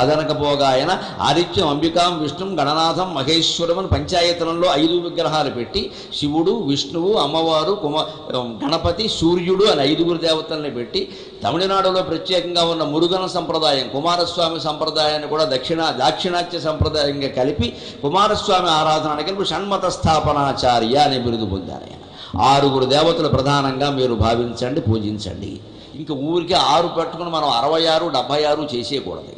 అదనకపోగా ఆయన ఆదిత్యం అంబికాం విష్ణుం గణనాథం మహేశ్వరం అని పంచాయతనంలో ఐదు విగ్రహాలు పెట్టి శివుడు విష్ణువు అమ్మవారు కుమ గణపతి సూర్యుడు అని ఐదుగురు దేవతల్ని పెట్టి తమిళనాడులో ప్రత్యేకంగా ఉన్న మురుగన సంప్రదాయం కుమారస్వామి సంప్రదాయాన్ని కూడా దక్షిణ దాక్షిణాత్య సంప్రదాయంగా కలిపి కుమారస్వామి ఆరాధన కలిపి షణ్మత స్థాపనాచార్య అనే బిరుదు పొందారు ఆయన. ఆరుగురు దేవతలు ప్రధానంగా మీరు భావించండి పూజించండి. ఇంక ఊరికి ఆరు పెట్టుకుని మనం అరవై ఆరు డెబ్భై ఆరు చేసేయకూడదు.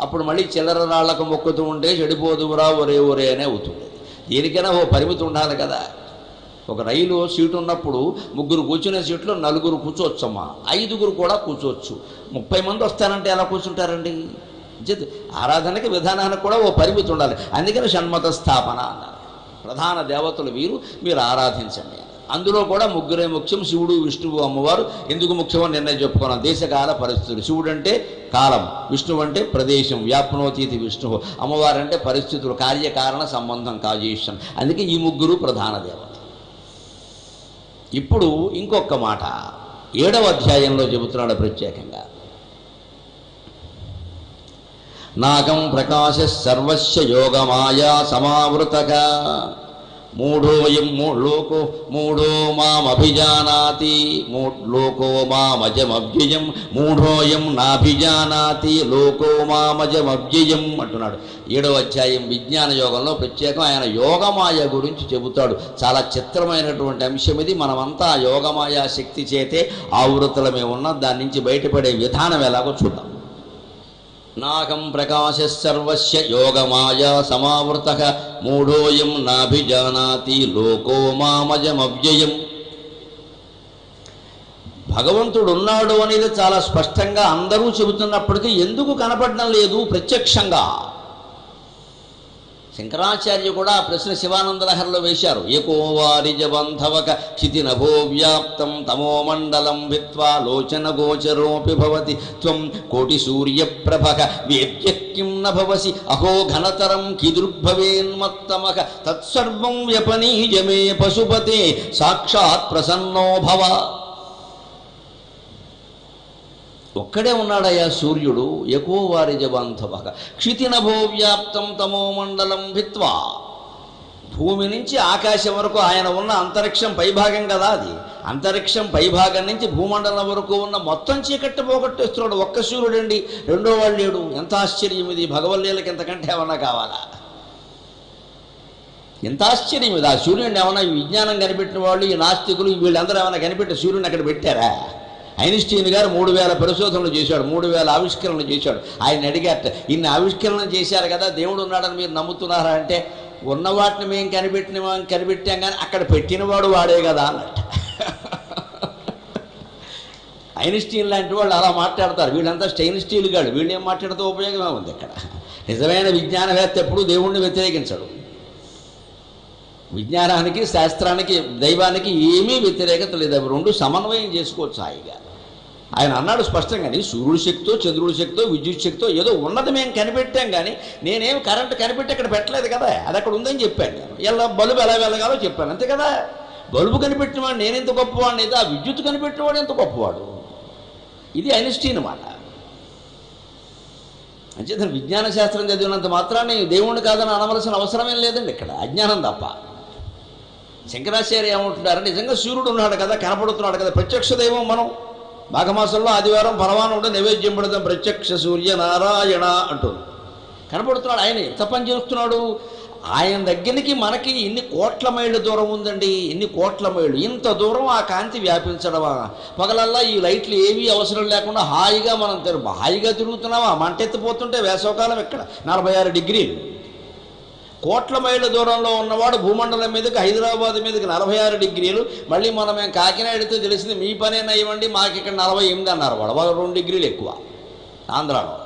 అప్పుడు మళ్ళీ చిల్లర రాళ్ళకు మొక్కుతూ ఉంటే చెడిపోదువురా ఒరే ఒరే అనే అవుతుంది. దేనికైనా ఓ పరిమితి ఉండాలి కదా. ఒక రైలు సీటు ఉన్నప్పుడు ముగ్గురు కూర్చునే సీట్లో నలుగురు కూర్చోవచ్చమ్మా. ఐదుగురు కూడా కూర్చోవచ్చు. ముప్పై మంది వస్తారంటే ఎలా కూర్చుంటారండి? జత్ ఆరాధనకి విధానానికి కూడా ఓ పరిమితి ఉండాలి. అందుకని షణ్మత స్థాపన అన్నారు. ప్రధాన దేవతలు వీరు మీరు ఆరాధించండి అందులో కూడా ముగ్గురే ముఖ్యం. శివుడు విష్ణువు అమ్మవారు. ఎందుకు ముఖ్యమో నిర్ణయం చెప్పుకున్నాం. దేశకాల పరిస్థితులు. శివుడు అంటే కాలం. విష్ణువు అంటే ప్రదేశం. వ్యాప్నోతీతి విష్ణువు. అమ్మవారు అంటే పరిస్థితులు. కార్యకారణ సంబంధం కాజేషన్ అందుకే ఈ ముగ్గురు ప్రధాన దేవత ఇప్పుడు ఇంకొక మాట. ఏడవ అధ్యాయంలో చెబుతున్నాడు ప్రత్యేకంగా. నాగం ప్రకాశ సర్వస్య యోగమాయా సమావృతగా. మూఢోయం మూ- లోకో మూఢో మామభిజానాతి మూ లోకో మామజమవ్యయం మూఢోయం నాభిజానాతి లోకో మామజమవ్యయం అంటున్నాడు. ఏడవ అధ్యాయం విజ్ఞాన యోగంలో ప్రత్యేకం ఆయన యోగమాయ గురించి చెబుతాడు. చాలా చిత్రమైనటువంటి అంశం ఇది. మనమంతా యోగమాయ శక్తి చేతే ఆవృతలమే ఉన్న దాని నుంచి బయటపడే విధానం ఎలాగో చూద్దాం. నాగం ప్రకాశ సర్వస్య యోగమాయా సమావృత మూఢోయం నాభిజానాతి లోకో మామజమవ్యయం భగవంతుడు ఉన్నాడు అనేది చాలా స్పష్టంగా అందరూ చెబుతున్నప్పటికీ ఎందుకు కనపడడం లేదు? ప్రత్యక్షంగా। శంకరాచార్య కూడా ఆ ప్రశ్న శివానందలహరిలో వేశారు. ఏకో వారిజబంధవక క్షితినభో వ్యాప్తం తమో మండలం విత్వా లోచన గోచరోపి భవతి. త్వం కోటి సూర్యప్రభక వేద్య కిం నభవసి అహో ఘనతరం కిదుర్భవేన్మత్తమక తత్సర్వం వ్యపనీయమే పశుపతే. సాక్షాత్ ప్రసన్నో భవ ఒక్కడే ఉన్నాడయ్యా సూర్యుడు ఎకో వారి జబాంధవక క్షితినభో వ్యాప్తం తమో మండలం భిత్వా. భూమి నుంచి ఆకాశం వరకు ఆయన ఉన్న అంతరిక్షం పైభాగం కదా అది. అంతరిక్షం పైభాగం నుంచి భూమండలం వరకు ఉన్న మొత్తం చీకట్టు పోగొట్టేస్తున్నాడు ఒక్క సూర్యుడండి. రెండో వాళ్ళు లేడు. ఎంత ఆశ్చర్యం ఇది. భగవల్లీలకి ఎంతకంటే ఏమన్నా కావాలా? ఎంత ఆశ్చర్యం ఇది. ఆ సూర్యుడిని ఏమన్నా ఈ విజ్ఞానం కనిపెట్టిన వాళ్ళు ఈ నాస్తికులు వీళ్ళందరూ ఏమైనా కనిపెట్టి సూర్యుడిని అక్కడ పెట్టారా? ఐన్స్టీన్ గారు మూడు వేల పరిశోధనలు చేశాడు మూడు వేల ఆవిష్కరణలు చేశాడు. ఆయన అడిగారట ఇన్ని ఆవిష్కరణలు చేశారు కదా దేవుడు ఉన్నాడని మీరు నమ్ముతున్నారా అంటే ఉన్న వాటిని మేము కనిపెట్టిన కనిపెట్టాం కానీ అక్కడ పెట్టినవాడు వాడే కదా అన్నట్ట. ఐన్స్టీన్ లాంటి వాళ్ళు అలా మాట్లాడతారు. వీళ్ళంతా స్టైన్ స్టీల్ గాడు వీళ్ళు ఏం మాట్లాడితే ఉపయోగమే ఉంది ఇక్కడ. నిజమైన విజ్ఞానవేత్త ఎప్పుడు దేవుణ్ణి వ్యతిరేకించడు. విజ్ఞానానికి శాస్త్రానికి దైవానికి ఏమీ వ్యతిరేకత లేదు. అవి రెండు సమన్వయం చేసుకోవచ్చు హాయిగా. ఆయన అన్నాడు స్పష్టంగాని సూర్యుడి శక్తితో చంద్రుడి శక్తితో విద్యుత్ శక్తితో ఏదో ఉన్నది మేము కనిపెట్టాం కానీ నేనేం కరెంట్ కనిపెట్టి అక్కడ పెట్టలేదు కదా అది అక్కడ ఉందని చెప్పాను నేను. ఎలా బల్బు ఎలా వెళ్ళగాలో చెప్పాను అంతే కదా? బల్బు కనిపెట్టినవాడు నేను ఎంత గొప్పవాడిని అయితే ఆ విద్యుత్ కనిపెట్టినవాడు ఎంత గొప్పవాడు? ఇది ఐన్స్టీన్ మాట. అంచేతను విజ్ఞాన శాస్త్రం చదివినంత మాత్రాన్ని దేవుణ్ణి కాదని అనవలసిన అవసరమేం లేదండి ఇక్కడ అజ్ఞానం తప్ప. శంకరాచార్య ఏమంటున్నారు నిజంగా సూర్యుడు ఉన్నాడు కదా కనపడుతున్నాడు కదా ప్రత్యక్ష దైవం మనం. మాఘమాసంలో ఆదివారం పరమానుడు నైవేద్యం పెడతాం. ప్రత్యక్ష సూర్య నారాయణ అంటుంది. కనపడుతున్నాడు ఆయన. ఎంత పని చేస్తున్నాడు? ఆయన దగ్గరికి మనకి ఎన్ని కోట్ల మైళ్ళ దూరం ఉందండి. ఎన్ని కోట్ల మైళ్ళు. ఇంత దూరం ఆ కాంతి వ్యాపించడమా? పగలల్లా ఈ లైట్లు ఏవీ అవసరం లేకుండా హాయిగా మనం హాయిగా తిరుగుతున్నామా? మంటెత్తిపోతుంటే వేసవకాలం ఇక్కడ నలభై ఆరు డిగ్రీలు. కోట్ల మైళ్ళ దూరంలో ఉన్నవాడు భూమండలం మీదకి హైదరాబాద్ మీదకి నలభై ఆరు డిగ్రీలు. మళ్ళీ మనం కాకినాడ కాకినాడతో తెలిసింది మీ పనే ఇవ్వండి మాకు ఇక్కడ నలభై ఎనిమిది అన్నారు వాడు. వాళ్ళు రెండు డిగ్రీలు ఎక్కువ ఆంధ్రాలో.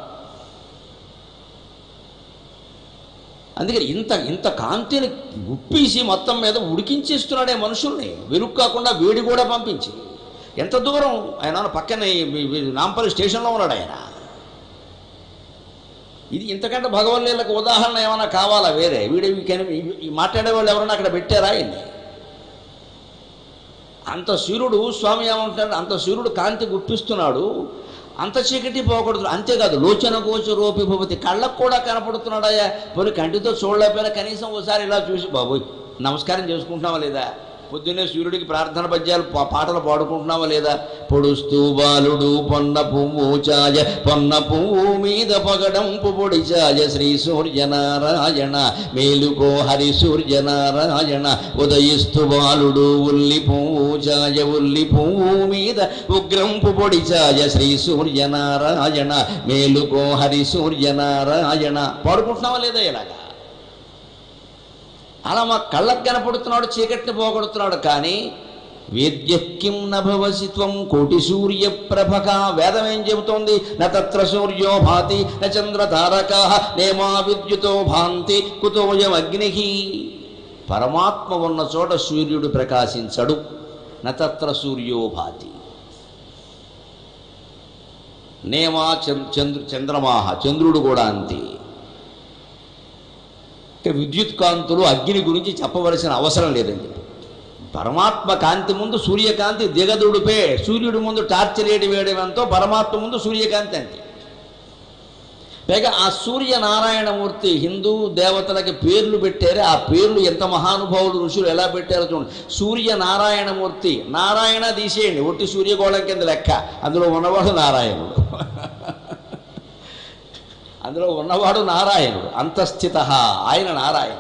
అందుకని ఇంత ఇంత కాంతిని గుప్పేసి మొత్తం మీద ఉడికించేస్తున్నాడే మనుషుల్ని. వెలుగు కాకుండా వేడి కూడా పంపించి. ఎంత దూరం? ఆయన పక్కన నాంపల్లి స్టేషన్లో ఉన్నాడు ఆయన. ఇది ఇంతకంటే భగవల్లీలకు ఉదాహరణ ఏమైనా కావాలా వేరే? వీడే మాట్లాడే వాళ్ళు ఎవరైనా అక్కడ పెట్టారా ఆయన్ని అంత సూర్యుడు స్వామి ఏమంటాడు అంత సూర్యుడు కాంతి గుప్పిస్తున్నాడు. అంత చీకటి పోకూడదు. అంతేకాదు లోచన గోచరోపి భవతి. కళ్ళకు కూడా కనపడుతున్నాడయ్యా. పోనీ కంటితో చూడలేకపోయినా కనీసం ఒకసారి ఇలా చూసి బాబోయ్ నమస్కారం చేసుకుంటున్నావా లేదా? పొద్దున్నే సూర్యుడికి ప్రార్థన పద్యాలు పాటలు పాడుకుంటున్నావా లేదా? పొడుస్తూ బాలుడు పొన్న పువ్వు చాయ పొన్న పువ్వు మీద పగడంపు పొడి చాయ. శ్రీ సూర్యనారాయణ మేలుకో హరి సూర్యనారాయణ ఉదయిస్తు బాలుడు ఉల్లి పువ్వు చాయ ఉల్లి పువ్వు మీద ఉగ్రంపు పొడి చాయ. శ్రీ సూర్యనారాయణ మేలుకో హరి సూర్యనారాయణ. పాడుకుంటున్నావా లేదా ఇలాగా? అలా మా కళ్ళకు కనపడుతున్నాడు చీకటిని పోగొడుతున్నాడు. కానీ వేద్యకిం నభవసి త్వం కోటి సూర్య ప్రభక వేదం ఏం చెబుతోంది? నత్ర సూర్యో భాతి న చంద్ర తారకా నేమా విద్యుతో భాంతి కుతోయం అగ్ని. పరమాత్మ ఉన్న చోట సూర్యుడు ప్రకాశించడు నత్ర సూర్యో భాతి. నేమా చంద్ర చంద్ర చంద్రమాహ చంద్రుడు కూడా అంతే. విద్యుత్ కాంతులు అగ్ని గురించి చెప్పవలసిన అవసరం లేదని చెప్పి పరమాత్మ కాంతి ముందు సూర్యకాంతి దిగదుడిపే సూర్యుడి ముందు టార్చ్ లేడి వేయడంతో పరమాత్మ ముందు సూర్యకాంతి అంతే పైగా ఆ సూర్య నారాయణమూర్తి హిందూ దేవతలకి పేర్లు పెట్టారే ఆ పేర్లు ఎంత మహానుభావులు ఋషులు ఎలా పెట్టారో చూడండి. సూర్య నారాయణమూర్తి నారాయణ తీసేయండి ఒట్టి సూర్యగోళం కింద లెక్క అందులో ఉన్నవాడు నారాయణుడు. అందులో ఉన్నవాడు నారాయణుడు అంతస్థిత ఆయన నారాయణ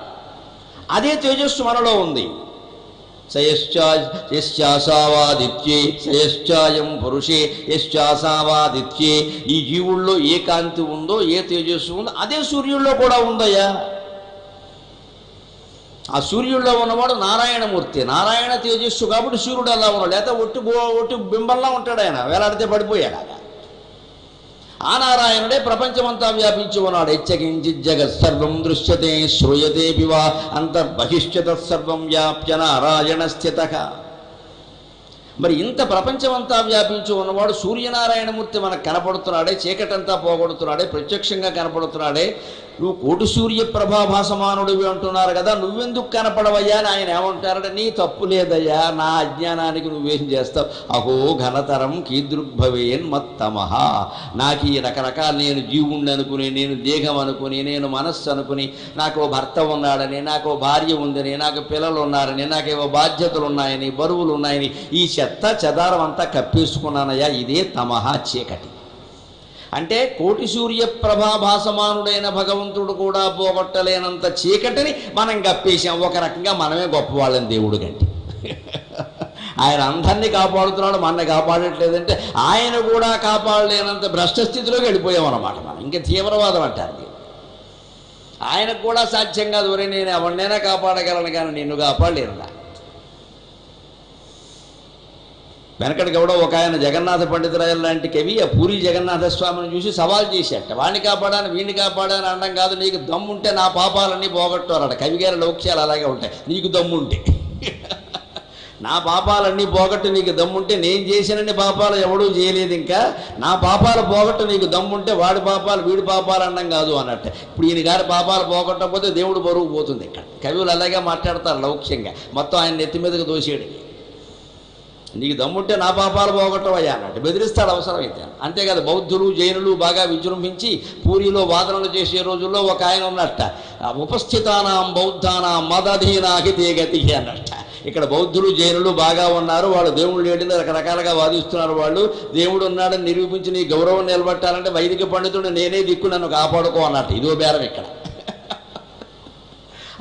అదే తేజస్సు మనలో ఉంది. సయశ్చాసావాదిత్యే సయశ్చాయం పురుషే యశ్చాసావాదిత్యే ఈ జీవుల్లో ఏ కాంతి ఉందో ఏ తేజస్సు ఉందో అదే సూర్యుల్లో కూడా ఉందయ్యా. ఆ సూర్యుల్లో ఉన్నవాడు నారాయణమూర్తి నారాయణ తేజస్సు కాబట్టి సూర్యుడు అలా ఉన్నాడు. లేకపోతే ఒట్టి ఒట్టి బింబంలా ఉంటాడు ఆయన వేలాడితే పడిపోయాడు ఆ నారాయణుడే ప్రపంచమంతా వ్యాపించి ఉన్నాడు. హెచ్చకించి జగత్ సర్వం దృశ్యతే శ్రూయతే పివా అంతర్బహిష్యత సర్వం వ్యాప్య నారాయణ స్థిత. మరి ఇంత ప్రపంచమంతా వ్యాపించి ఉన్నవాడు సూర్యనారాయణమూర్తి మనకు కనపడుతున్నాడే చీకటంతా పోగొడుతున్నాడే ప్రత్యక్షంగా కనపడుతున్నాడే నువ్వు కోటి సూర్య ప్రభాభాసమానుడివి అంటున్నారు కదా నువ్వెందుకు కనపడవయ్యా? అని ఆయన ఏమంటారంటే నీ తప్పు లేదయ్యా నా అజ్ఞానానికి నువ్వేం చేస్తావు? అహో ఘనతరం కీదృగ్భవేన్ మత్తమహ. నాకు ఈ రకరకాల నేను జీవుణ్ణి అనుకుని నేను దేహం అనుకుని నేను మనస్సు అనుకుని నాకు ఓ భర్త ఉన్నాడని నాకు ఓ భార్య ఉందని నాకు పిల్లలు ఉన్నారని నాకు ఏవో బాధ్యతలు ఉన్నాయని బరువులు ఉన్నాయని ఈ చెత్త చెదారం అంతా కప్పేసుకున్నానయ్యా ఇదే తమహా చీకటి. అంటే కోటి సూర్య ప్రభాభాసమానుడైన భగవంతుడు కూడా పోగొట్టలేనంత చీకటిని మనం గప్పేశాం. ఒక రకంగా మనమే గొప్పవాళ్ళని దేవుడు కంటే. ఆయన అందరినీ కాపాడుతున్నాడు మన కాపాడట్లేదంటే ఆయన కూడా కాపాడలేనంత భ్రష్ట స్థితిలోకి వెళ్ళిపోయాం అన్నమాట మనం. ఇంకా తీవ్రవాదం అంటారు ఆయనకు కూడా సాధ్యం కాదు ఒరే నేను ఎవరినైనా కాపాడగలను కానీ నిన్ను కాపాడలేరు వెనకటికి గౌడ ఒక ఆయన జగన్నాథ పండితురాయలు లాంటి కవి ఆ పూరి జగన్నాథ స్వామిని చూసి సవాల్ చేశాట వాడిని కాపాడాను వీడిని కాపాడాను అనడం కాదు నీకు దమ్ముంటే నా పాపాలన్నీ పోగొట్టారట కవిగారి లౌక్యాలు అలాగే ఉంటాయి. నీకు దమ్ముంటే. నా పాపాలన్నీ పోగొట్టు నీకు దమ్ముంటే నేను చేసినన్ని పాపాలు ఎవడూ చేయలేదు ఇంకా. నా పాపాలు పోగొట్టు నీకు దమ్ముంటే వాడి పాపాలు వీడి పాపాలు అనడం కాదు అన్నట్టు. ఇప్పుడు ఈయన గారి పాపాలు పోగొట్టకపోతే దేవుడు బరువు పోతుంది ఇక్కడ. కవులు అలాగే మాట్లాడతారు లౌక్యంగా. మొత్తం ఆయన నెత్తి మీదకి దోసేయడం నీకు దమ్ముంటే నా పాపాలు పోగొట్టవయ్యా అన్నట్టు బెదిరిస్తాడు అవసరమైతే అంతేకాదు బౌద్ధులు జైనులు బాగా విజృంభించి పూరిలో వాదనలు చేసే రోజుల్లో ఒక ఆయన ఉన్నట్ట. ఉపస్థితానాం బౌద్ధానాం మదధీనాకి తేగతి అన్నట్ట. ఇక్కడ బౌద్ధులు జైనులు బాగా ఉన్నారు. వాళ్ళు దేవుడు లేడని రకరకాలుగా వాదిస్తున్నారు వాళ్ళు. దేవుడు ఉన్నాడని నిరూపించి నీ గౌరవం నిలబట్టాలంటే వైదిక పండితుడు నేనే దిక్కు నన్ను కాపాడుకో అన్నట్టు. ఇదో బేరం ఇక్కడ.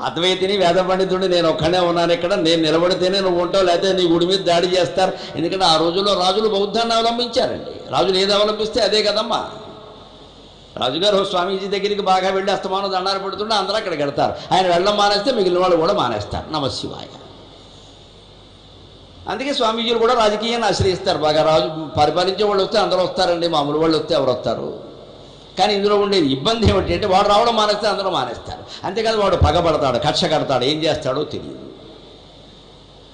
అద్వైతిని వేద పండితుడిని నేను ఒక్కడే ఉన్నాను ఇక్కడ. నేను నిలబడితేనే నువ్వు ఉంటావు లేకపోతే నీ గుడి మీద దాడి చేస్తారు. ఎందుకంటే ఆ రోజుల్లో రాజులు బౌద్ధాన్ని అవలంబించారండి. రాజులు ఏది అవలంబిస్తే అదే కదమ్మా. రాజుగారు స్వామీజీ దగ్గరికి బాగా వెళ్ళి అస్తమానం దండాలు పెడుతుంటే అందరూ అక్కడికి వెళ్తారు ఆయన వెళ్ళడం మానేస్తే మిగిలిన వాళ్ళు కూడా మానేస్తారు. నమశివాయ అందుకే స్వామీజీలు కూడా రాజకీయాన్ని ఆశ్రయిస్తారు. బాగా రాజు పరిపాలించే వాళ్ళు వస్తే అందరూ వస్తారండి. మామూలు వాళ్ళు వస్తే ఎవరు వస్తారు? కానీ ఇందులో ఉండేది ఇబ్బంది ఏమిటి అంటే వాడు రావడం మానేస్తే అందరూ మానేస్తారు. అంతేకాదు వాడు పగబడతాడు కక్ష కడతాడు ఏం చేస్తాడో తెలియదు.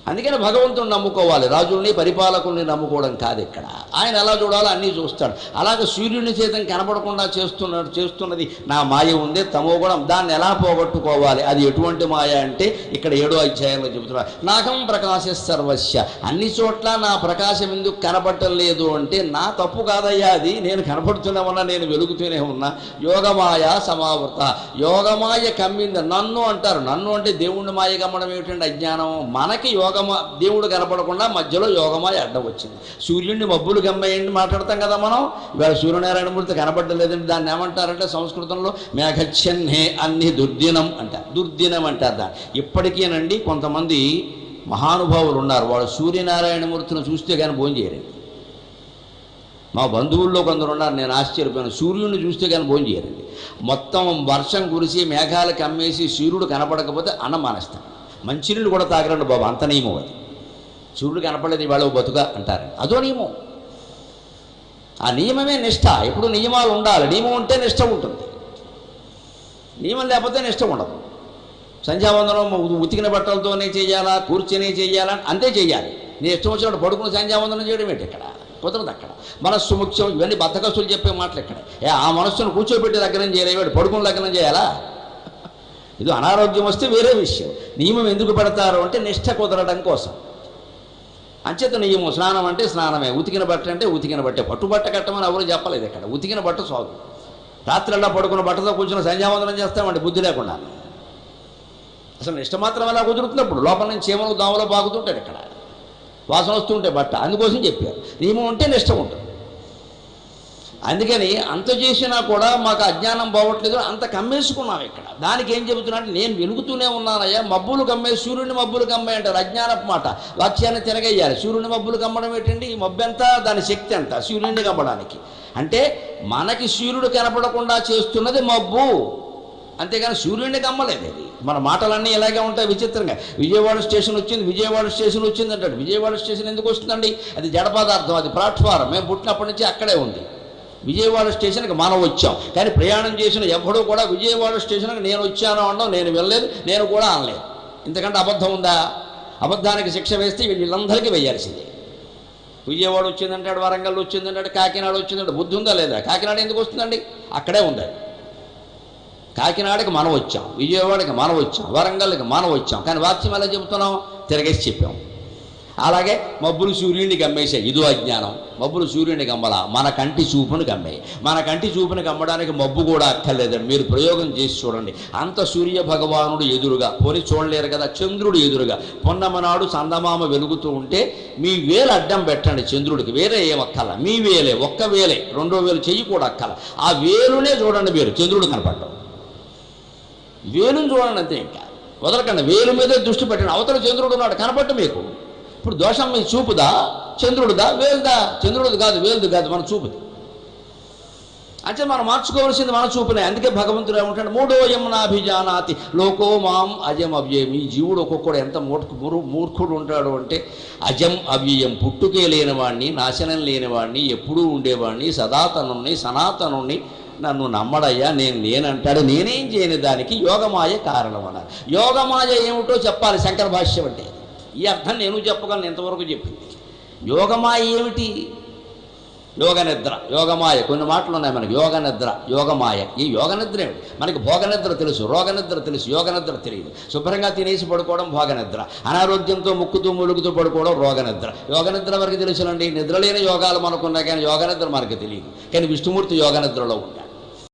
అందుకని భగవంతుని నమ్ముకోవాలి రాజుల్ని పరిపాలకుల్ని నమ్ముకోవడం కాదు ఇక్కడ. ఆయన ఎలా చూడాలో అన్నీ చూస్తాడు. అలాగే సూర్యుని చేతం కనపడకుండా చేస్తున్నాడు చేస్తున్నది నా మాయ ఉంది తమో గుణం. దాన్ని ఎలా పోగొట్టుకోవాలి? అది ఎటువంటి మాయ అంటే ఇక్కడ ఏడో అధ్యాయంలో చెబుతున్నారు. నాకం ప్రకాశ సర్వస్య. అన్ని చోట్ల నా ప్రకాశం ఎందుకు కనపడటం లేదు అంటే నా తప్పు కాదయ్యా అది. నేను కనపడుతూనే ఉన్నా నేను వెలుగుతూనే ఉన్నా. యోగమాయ సమావృత. యోగమాయ కమ్మింది నన్ను అంటారు. నన్ను అంటే దేవుణ్ణి మాయ కమ్మడం ఏమిటంటే అజ్ఞానం? మనకి యోగ యోగమ దేవుడు కనపడకుండా మధ్యలో యోగమాయ అడ్డం వచ్చింది. సూర్యుడిని మబ్బులు గమ్మేయండి మాట్లాడతాం కదా మనం? ఇవాళ సూర్యనారాయణమూర్తి కనపడలేదండి దాన్ని ఏమంటారంటే సంస్కృతంలో మేఘచ్చన్హే అన్ని దుర్దినం అంటారు దుర్దినం అంటారు దాన్ని ఇప్పటికేనండి కొంతమంది మహానుభావులు ఉన్నారు. వాళ్ళు సూర్యనారాయణమూర్తిని చూస్తే కానీ భోజనం చేయరండి మా బంధువుల్లో కొందరు ఉన్నారు. నేను ఆశ్చర్యపోయాను. సూర్యుడిని చూస్తే కానీ భోజనం చేయరండి. మొత్తం వర్షం కురిసి మేఘాలు కమ్మేసి సూర్యుడు కనపడకపోతే అన్నం మానేస్తాను మంచినీళ్ళు కూడా తాగరండి బాబు అంత నియమం అది. సూర్యుడు కనపడలేదు ఇవాళ బతుక అంటారు అదో నియమం. ఆ నియమమే నిష్ట. ఎప్పుడు నియమాలు ఉండాలి. నియమం ఉంటే నిష్ట ఉంటుంది. నియమం లేకపోతే నిష్ట ఉండదు. సంధ్యావందనం ఉతికిన బట్టలతోనే చేయాలా? కూర్చొని చేయాలా? అంతే చేయాలి. నీ ఇష్టం వచ్చినప్పుడు పడుకుని సంధ్యావందనం చేయడం ఏంటి ఇక్కడ? కుదరదు అక్కడ. మనస్సు ముఖ్యం. ఇవన్నీ బద్దకస్తులు చెప్పే మాటలు ఇక్కడ. ఏ ఆ మనస్సును కూర్చోబెట్టి లగ్నం చేయలేవాడు. పడుకుని లగ్నం చేయాలా? ఇది అనారోగ్యం వస్తే వేరే విషయం. నియమం ఎందుకు పెడతారు అంటే నిష్ట కుదరడం కోసం. అంచేత నియమం స్నానం అంటే స్నానమే ఉతికిన బట్ట అంటే ఉతికిన బట్టే. పట్టుబట్ట కట్టమని ఎవరు చెప్పలేదు ఇక్కడ. ఉతికిన బట్ట సాగు రాత్రల్లా పడుకున్న బట్టతో కూర్చున్న సంధ్యావందనం చేస్తామండి బుద్ధి లేకుండా. అసలు నిష్ట మాత్రం అలా కుదురుతున్నప్పుడు లోపల నుంచి చీమలు దోమలు బాగుతుంటాడు ఇక్కడ. వాసన వస్తుంటే బట్ట. అందుకోసం చెప్పారు. నియమం ఉంటే నిష్టం ఉంటుంది. అందుకని అంత చేసినా కూడా మాకు అజ్ఞానం పోవట్లేదు అంత కమ్మేసుకున్నాం ఇక్కడ. దానికి ఏం చెబుతున్నాడు నేను వెలుగుతూనే ఉన్నానయ్యా మబ్బులు కమ్మే సూర్యుని మబ్బులు కమ్మే అంటారు అజ్ఞానపు మాట. వాక్యాన్ని తిరగయ్యాలి సూర్యుని మబ్బులు కమ్మడం ఏంటండి? ఈ మబ్బు ఎంత దాని శక్తి ఎంత? సూర్యుడిని కమ్మడానికి. అంటే మనకి సూర్యుడు కనపడకుండా చేస్తున్నది మబ్బు. అంతేగాని సూర్యుడిని కమ్మలేదు అది. మన మాటలన్నీ ఇలాగే ఉంటాయి విచిత్రంగా. విజయవాడ స్టేషన్ వచ్చింది విజయవాడ స్టేషన్ వచ్చింది అంటాడు. విజయవాడ స్టేషన్ ఎందుకు వస్తుందండి? అది జడ పదార్థం అది ప్లాట్ఫారం మేము పుట్టినప్పటి నుంచి అక్కడే ఉంది. విజయవాడ స్టేషన్కి మనం వచ్చాం. కానీ ప్రయాణం చేసిన ఎవడూ కూడా విజయవాడ స్టేషన్కి నేను వచ్చాను అనడం నేను వెళ్ళలేదు నేను కూడా అనలేదు ఇంతకంటే అబద్ధం ఉందా? అబద్ధానికి శిక్ష వేస్తే వీళ్ళందరికీ వేయాల్సిందే. విజయవాడ వచ్చిందంటాడు వరంగల్ వచ్చిందంటాడు కాకినాడ వచ్చిందంటే బుద్ధి ఉందా లేదా? కాకినాడ ఎందుకు వస్తుందండి? అక్కడే ఉంది. కాకినాడకి మనం వచ్చాం విజయవాడకి మనం వచ్చాం వరంగల్కి మనం వచ్చాం. కానీ వాక్యం ఎలా చెబుతున్నాం తిరగేసి చెప్పాం. అలాగే మబ్బులు సూర్యుడిని గమ్మేసాయి ఇదో అజ్ఞానం. మబ్బులు సూర్యుడిని గమ్మల మన కంటి చూపును గమ్మే. మన కంటి చూపును గమ్మడానికి మబ్బు కూడా అక్కర్లేదండి. మీరు ప్రయోగం చేసి చూడండి. అంత సూర్య భగవానుడు ఎదురుగా పోని చూడలేరు కదా చంద్రుడు ఎదురుగా పొన్నమనాడు చందమామ వెలుగుతూ ఉంటే మీ వేలు అడ్డం పెట్టండి చంద్రుడికి. వేరే ఏమక్కల? మీ వేలే ఒక్క వేలే రెండో వేలు చెయ్యి కూడా అక్కల. ఆ వేలునే చూడండి మీరు చంద్రుడు కనపడ్డం. వేలుని చూడండి అంతే ఇంకా. వదలకండి వేలు మీదే దృష్టి పెట్టండి. అవతల చంద్రుడు ఉన్నాడు కనపట్టు మీకు. ఇప్పుడు దోషం మీద చూపుదా? చంద్రుడుదా? వేలుదా? చంద్రుడు కాదు వేలుది కాదు మన చూపుది. అంటే మనం మార్చుకోవాల్సింది మన చూపునే. అందుకే భగవంతుడు ఏమంటాడు మూడో యమునాభిజానాతి. లోకో మాం అజం అవ్యయం ఈ జీవుడు ఒక్కొక్కడు ఎంత మూర్ఖ మూర్ఖుడు ఉంటాడు అంటే అజం అవ్యయం. పుట్టుకే లేనివాడిని నాశనం లేనివాడిని ఎప్పుడూ ఉండేవాడిని సదాతనుణ్ణి సనాతనుణ్ణి నన్ను నమ్మడయ్యా నేను నేనంటాడు. నేనేం చేయని దానికి యోగమాయ కారణం అన్నారు యోగమాయ ఏమిటో చెప్పాలి శంకర భాష్యం అంటే. ఈ అర్థం నేను చెప్పగలను ఇంతవరకు చెప్పింది యోగమాయ ఏమిటి? యోగ నిద్ర యోగమాయ. కొన్ని మాటలు ఉన్నాయి మనకి. యోగ నిద్ర యోగమాయ. ఈ యోగ నిద్ర ఏమిటి? మనకి భోగ నిద్ర తెలుసు రోగ నిద్ర తెలుసు యోగ నిద్ర తెలియదు. శుభ్రంగా తినేసి పడుకోవడం భోగ నిద్ర అనారోగ్యంతో ముక్కుతూ ములుగుతూ పడుకోవడం రోగ నిద్ర యోగ నిద్ర వరకు తెలుసునండి? నిద్ర లేని యోగాలు మనకున్నాయి కానీ యోగ నిద్ర మనకు తెలియదు. కానీ విష్ణుమూర్తి యోగ నిద్రలో ఉంటాడు.